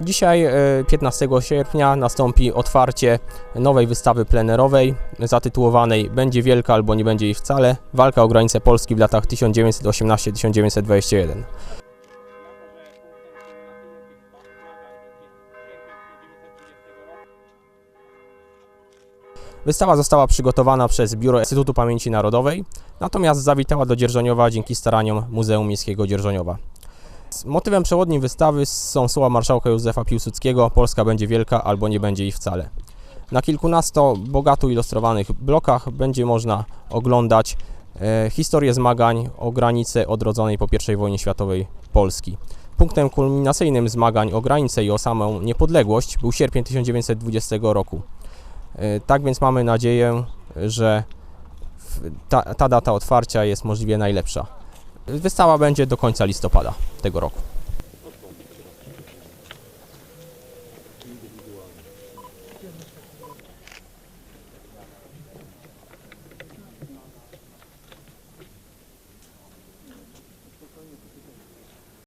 Dzisiaj, e, 15 sierpnia, nastąpi otwarcie nowej wystawy plenerowej zatytułowanej Będzie wielka albo nie będzie jej wcale. Walka o granice Polski w latach 1918-1921. Wystawa została przygotowana przez Biuro Instytutu Pamięci Narodowej, natomiast zawitała do Dzierżoniowa dzięki staraniom Muzeum Miejskiego Dzierżoniowa. Motywem przewodnim wystawy są słowa marszałka Józefa Piłsudskiego Polska będzie wielka albo nie będzie jej wcale. Na kilkunasto bogato ilustrowanych blokach będzie można oglądać e, historię zmagań o granicę odrodzonej po I wojnie światowej Polski. Punktem kulminacyjnym zmagań o granicę i o samą niepodległość był sierpień 1920 roku. E, Tak więc mamy nadzieję, że ta, ta data otwarcia jest możliwie najlepsza. Wystawa będzie do końca listopada tego roku.